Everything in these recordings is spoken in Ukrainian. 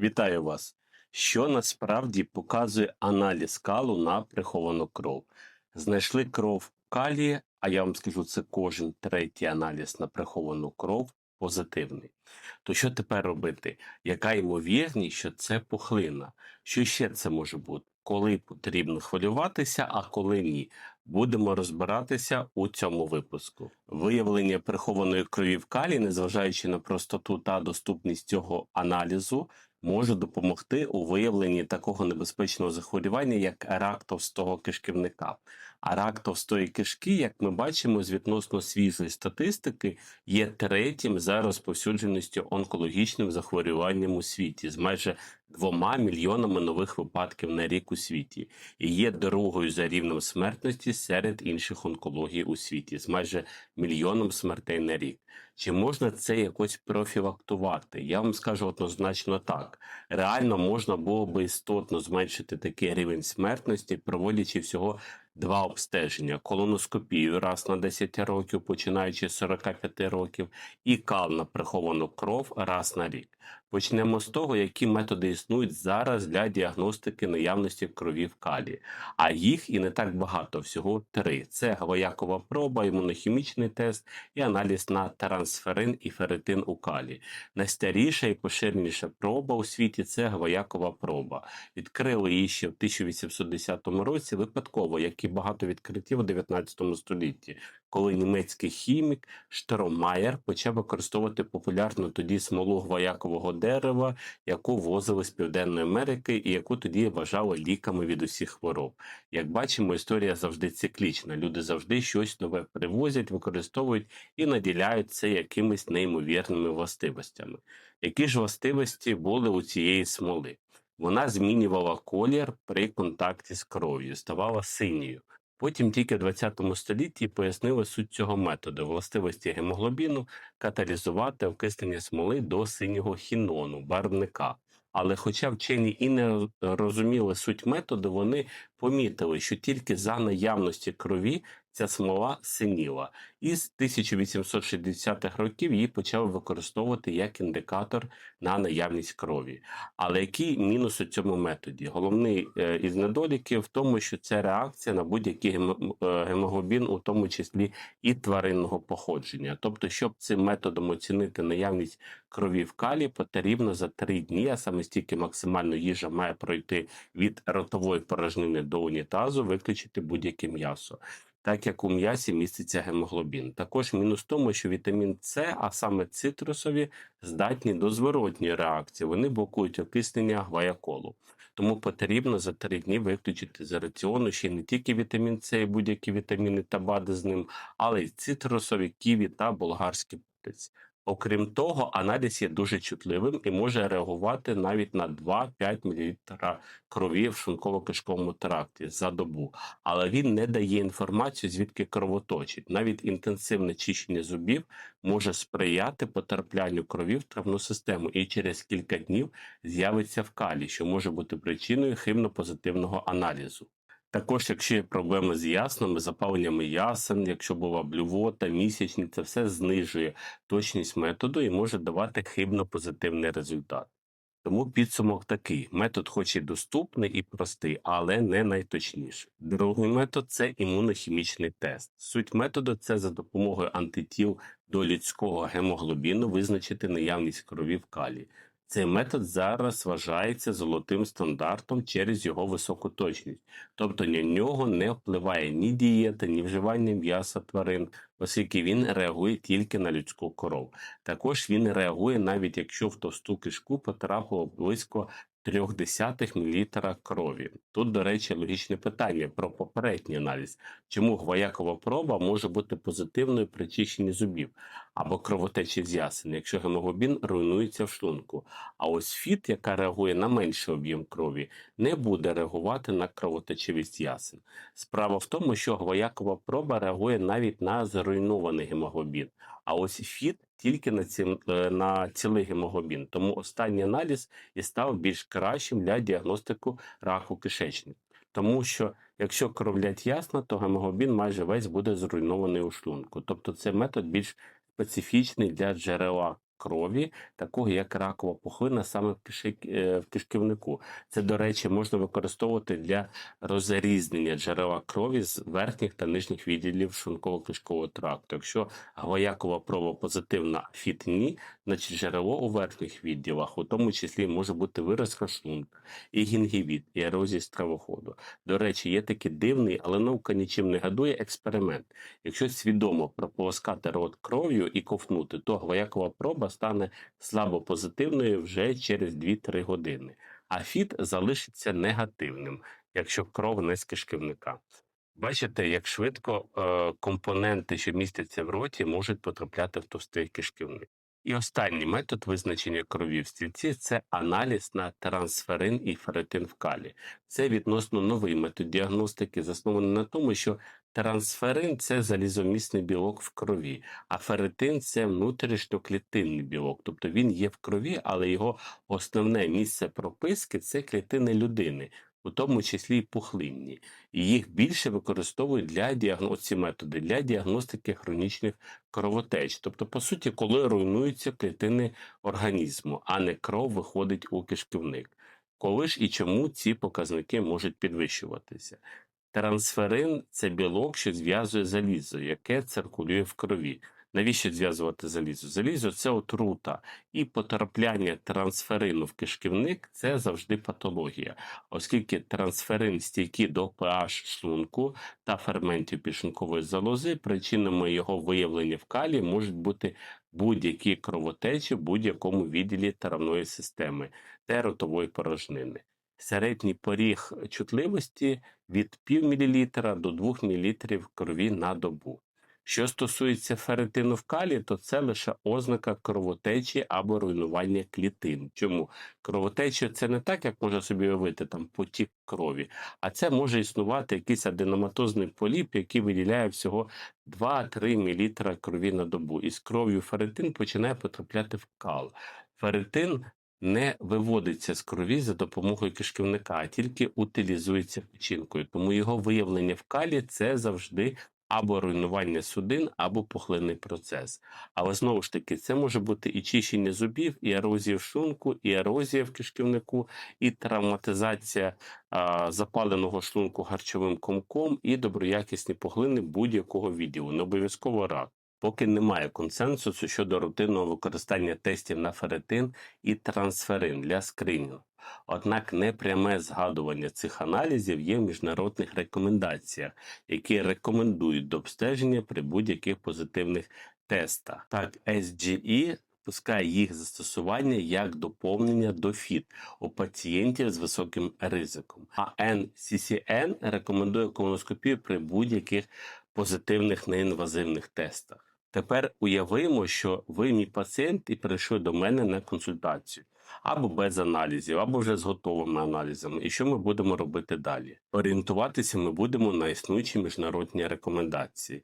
Вітаю вас! Що насправді показує аналіз калу на приховану кров? Знайшли кров калія, а я вам скажу, це кожен третій аналіз на приховану кров позитивний. То що тепер робити? Яка ймовірність, що це пухлина? Що ще це може бути? Коли потрібно хвилюватися, а коли ні? Будемо розбиратися у цьому випуску. Виявлення прихованої крові в калі, незважаючи на простоту та доступність цього аналізу, може допомогти у виявленні такого небезпечного захворювання, як рак товстого кишківника. А рак товстої кишки, як ми бачимо з відносно свіжої статистики, є третім за розповсюдженістю онкологічним захворюванням у світі з майже двома мільйонами нових випадків на рік у світі, і є другою за рівнем смертності серед інших онкологій у світі з майже мільйоном смертей на рік. Чи можна це якось профілактувати? Я вам скажу однозначно так. Реально можна було би істотно зменшити такий рівень смертності, проводячи всього два обстеження: колоноскопію раз на 10 років, починаючи з 45 років, і кал на приховану кров раз на рік. Почнемо з того, які методи існують зараз для діагностики наявності крові в калі. А їх і не так багато, всього три: це гвоякова проба, імунохімічний тест і аналіз на трансферин і ферритин у калі. Найстаріша і поширеніша проба у світі це гвоякова проба. Відкрили її ще в 1810 році випадково, як і багато відкриттів у 19 столітті, коли німецький хімік Штромаєр почав використовувати популярну тоді смолу гвоякового дерева, яку возили з Південної Америки і яку тоді вважали ліками від усіх хвороб. Як бачимо, історія завжди циклічна. Люди завжди щось нове привозять, використовують і наділяють це якимись неймовірними властивостями. Які ж властивості були у цієї смоли? Вона змінювала колір при контакті з кров'ю, ставала синьою. Потім тільки в 20 столітті пояснили суть цього методу властивості гемоглобіну каталізувати окислення смоли до синього хінону, барвника. Але хоча вчені і не розуміли суть методу, вони помітили, що тільки за наявності крові ця смола синіла. І з 1860-х років її почали використовувати як індикатор на наявність крові. Але який мінус у цьому методі? Головний е, із недоліків в тому, що це реакція на будь-який е, гемоглобін, у тому числі і тваринного походження. Тобто, щоб цим методом оцінити наявність крові в калі, потрібно за три дні, а саме стільки максимально їжа має пройти від ротової порожнини до унітазу, виключити будь-яке м'ясо. Так як у м'ясі міститься гемоглобін. Також мінус в тому, що вітамін С, а саме цитрусові, здатні до зворотньої реакції. Вони блокують окиснення гваяколу. Тому потрібно за три дні виключити з раціону ще не тільки вітамін С і будь-які вітаміни та БАДи з ним, але й цитрусові, ківі та болгарський перець. Окрім того, аналіз є дуже чутливим і може реагувати навіть на 2-5 мл крові в шлунково-кишковому тракті за добу, але він не дає інформацію, звідки кровоточить. Навіть інтенсивне чищення зубів може сприяти потраплянню крові в травну систему і через кілька днів з'явиться в калі, що може бути причиною хибно-позитивного аналізу. Також, якщо є проблеми з яснами, запаленнями ясен, якщо була блювота, місячні, це все знижує точність методу і може давати хибно-позитивний результат. Тому підсумок такий: метод, хоч і доступний і простий, але не найточніший. Другий метод це імунохімічний тест. Суть методу це за допомогою антитіл до людського гемоглобіну визначити наявність крові в калі. Цей метод зараз вважається золотим стандартом через його високу точність, тобто на нього не впливає ні дієта, ні вживання м'яса тварин, оскільки він реагує тільки на людську коров. Також він реагує навіть якщо в товсту кишку потрапило близько 0,3 мл крові. Тут, до речі, логічне питання про попередній аналіз. Чому гвоякова проба може бути позитивною при чищенні зубів або кровотечі з ясен, якщо гемоглобін руйнується в шлунку? А ось фіт, яка реагує на менший об'єм крові, не буде реагувати на кровотечивість ясен. Справа в тому, що гвоякова проба реагує навіть на зруйнований гемоглобін, а ось фіт тільки на, ці, е, на цілий гемоглобін. Тому останній аналіз і став більш кращим для діагностику раку кишечника. Тому що якщо кровлять ясно, то гемоглобін майже весь буде зруйнований у шлунку. Тобто цей метод більш специфічний для джерела крові, такого як ракова пухлина саме е, в кишківнику. Це, до речі, можна використовувати для розрізнення джерела крові з верхніх та нижніх відділів шлунково-кишкового тракту. Якщо гвоякова проба позитивна, фіт ні, значить джерело у верхніх відділах, у тому числі може бути виразка шлунка, і гінгівіт, і ерозія стравоходу. До речі, є такий дивний, але наука нічим не гадує експеримент. Якщо свідомо прополоскати рот кров'ю і ковтнути, то гвоякова проба стане слабо позитивною вже через 2-3 години, а фіт залишиться негативним, якщо кров не з кишківника. Бачите, як швидко е, компоненти, що містяться в роті, можуть потрапляти в товстий кишківник. І останній метод визначення крові в стільці це аналіз на трансферин і ферритин в калі. Це відносно новий метод діагностики, заснований на тому, що трансферин це залізомісний білок в крові, а ферритин це внутрішньоклітинний білок. Тобто він є в крові, але його основне місце прописки це клітини людини. У тому числі й пухлинні, і їх більше використовують для діагно... ці методи для діагностики хронічних кровотеч. Тобто, по суті, коли руйнуються клітини організму, а не кров виходить у кишківник. Коли ж і чому ці показники можуть підвищуватися? Трансферин це білок, що зв'язує залізо, яке циркулює в крові. Навіщо зв'язувати залізо? Залізо це отрута, і потрапляння трансферину в кишківник це завжди патологія, оскільки трансферин стійкий до pH шлунку та ферментів підшлункової залози, причинами його виявлення в калі можуть бути будь-які кровотечі в будь-якому відділі травної системи та ротової порожнини. Середній поріг чутливості від пів мілілітра до 2 мл крові на добу. Що стосується ферритину в калі, то це лише ознака кровотечі або руйнування клітин. Чому кровотеча це не так, як можна собі уявити там потік крові, а це може існувати якийсь аденоматозний поліп, який виділяє всього 2-3 мл крові на добу. І з кров'ю ферритин починає потрапляти в кал. Ферритин не виводиться з крові за допомогою кишківника, а тільки утилізується печінкою. Тому його виявлення в калі це завжди або руйнування судин, або пухлинний процес. Але знову ж таки, це може бути і чищення зубів, і ерозія в шлунку, і ерозія в кишківнику, і травматизація а, запаленого шлунку харчовим комком, і доброякісні пухлини будь-якого відділу, не обов'язково рак. Поки немає консенсусу щодо рутинного використання тестів на ферритин і трансферин для скринінгу. Однак непряме згадування цих аналізів є в міжнародних рекомендаціях, які рекомендують до обстеження при будь-яких позитивних тестах. Так, SGE пускає їх застосування як доповнення до ФІТ у пацієнтів з високим ризиком. А NCCN рекомендує колоноскопію при будь-яких позитивних неінвазивних тестах. Тепер уявимо, що ви мій пацієнт і прийшли до мене на консультацію або без аналізів, або вже з готовими аналізами. І що ми будемо робити далі? Орієнтуватися ми будемо на існуючі міжнародні рекомендації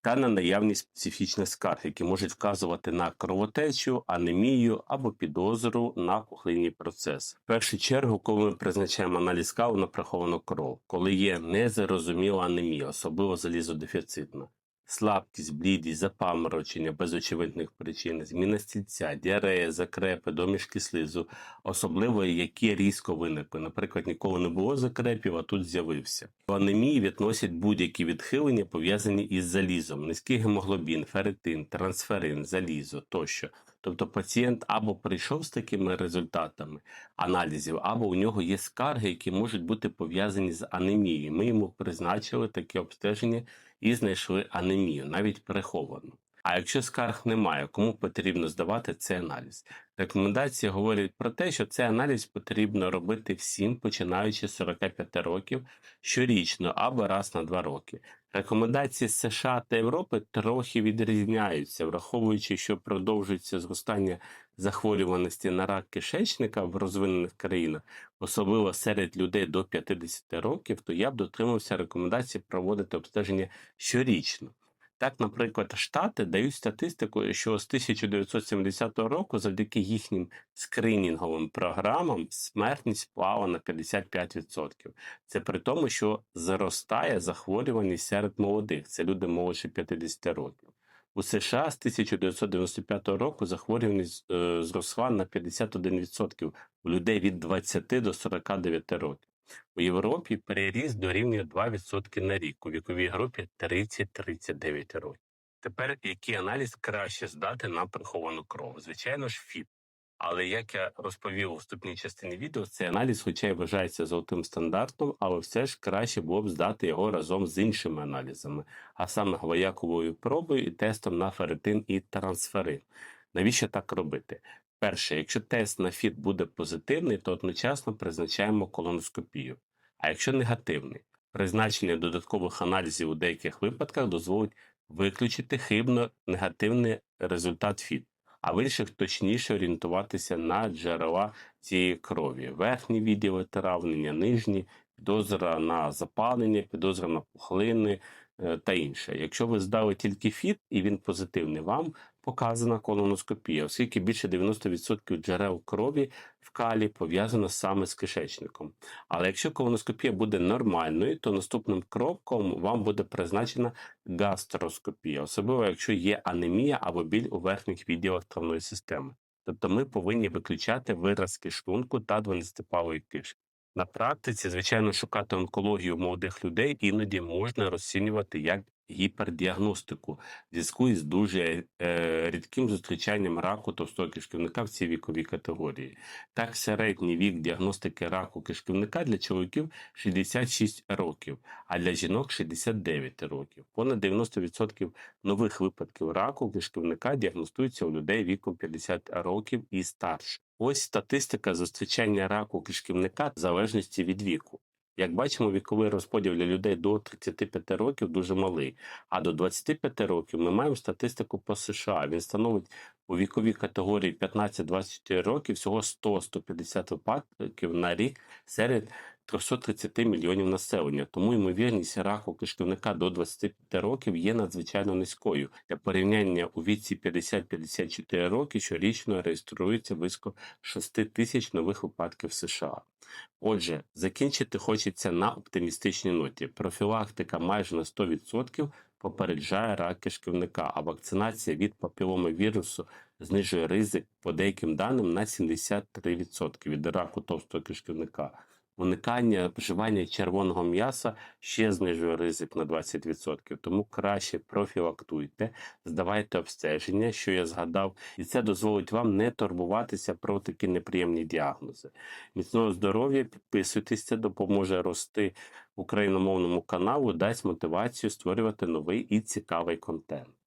та на наявність специфічних скарг, які можуть вказувати на кровотечу, анемію або підозру на пухлинний процес. В першу чергу, коли ми призначаємо аналіз калу на приховану кров, коли є незрозуміла анемія, особливо залізодефіцитна. Слабкість, блідість, запаморочення без очевидних причин, зміна стільця, діарея, закрепи, домішки слизу, особливо які різко виникли. Наприклад, ніколи не було закрепів, а тут з'явився. В анемії відносять будь-які відхилення, пов'язані із залізом, низький гемоглобін, ферритин, трансферин, залізо тощо. Тобто пацієнт або прийшов з такими результатами аналізів, або у нього є скарги, які можуть бути пов'язані з анемією. Ми йому призначили таке обстеження і знайшли анемію, навіть переховану. А якщо скарг немає, кому потрібно здавати цей аналіз? Рекомендації говорять про те, що цей аналіз потрібно робити всім, починаючи з 45 років щорічно або раз на два роки. Рекомендації США та Європи трохи відрізняються, враховуючи, що продовжується зростання захворюваності на рак кишечника в розвинених країнах, особливо серед людей до 50 років, то я б дотримався рекомендації проводити обстеження щорічно. Так, наприклад, Штати дають статистику, що з 1970 року, завдяки їхнім скринінговим програмам, смертність впала на 55%. Це при тому, що зростає захворюваність серед молодих, це люди молодше 50 років. У США з 1995 року захворюваність е, зросла на 51% у людей від 20 до 49 років. У Європі переріс дорівнює 2% на рік у віковій групі 30-39 років. Тепер який аналіз краще здати на приховану кров? Звичайно ж, ФІТ. Але як я розповів у вступній частині відео, цей аналіз, хоча й вважається золотим стандартом, але все ж краще було б здати його разом з іншими аналізами, а саме гвояковою пробою і тестом на ферритин і трансферин. Навіщо так робити? Перше, якщо тест на ФІТ буде позитивний, то одночасно призначаємо колоноскопію. А якщо негативний, призначення додаткових аналізів у деяких випадках дозволить виключити хибно негативний результат ФІТ, а в інших точніше орієнтуватися на джерела цієї крові: верхні відділи травлення, нижні, підозра на запалення, підозра на пухлини та інше. Якщо ви здали тільки ФІТ і він позитивний, вам показана колоноскопія, оскільки більше 90% джерел крові в калі пов'язано саме з кишечником. Але якщо колоноскопія буде нормальною, то наступним кроком вам буде призначена гастроскопія, особливо якщо є анемія або біль у верхніх відділах травної системи. Тобто ми повинні виключати виразки шлунку та дванадцятипалої кишки. На практиці, звичайно, шукати онкологію молодих людей іноді можна розцінювати як гіпердіагностику в зв'язку із дуже е, рідким зустрічанням раку товстого кишківника в цій віковій категорії. Так, середній вік діагностики раку кишківника для чоловіків 66 років, а для жінок 69 років. Понад 90% нових випадків раку кишківника діагностуються у людей віком 50 років і старше. Ось статистика зустрічання раку кишківника в залежності від віку. Як бачимо, віковий розподіл для людей до 35 років дуже малий, а до 25 років ми маємо статистику по США. Він становить у віковій категорії 15-24 років всього 100-150 випадків на рік серед 330 мільйонів населення. Тому ймовірність раку кишківника до 25 років є надзвичайно низькою. Для порівняння у віці 50-54 роки щорічно реєструється близько 6 тисяч нових випадків США. Отже, закінчити хочеться на оптимістичній ноті. Профілактика майже на 100% попереджає рак кишківника, а вакцинація від папіломовірусу знижує ризик по деяким даним на 73% від раку товстого кишківника. Уникання вживання червоного м'яса ще знижує ризик на 20%, тому краще профілактуйте, здавайте обстеження, що я згадав, і це дозволить вам не турбуватися про такі неприємні діагнози. Міцного здоров'я, підписуйтесь, це допоможе рости україномовному каналу, дасть мотивацію створювати новий і цікавий контент.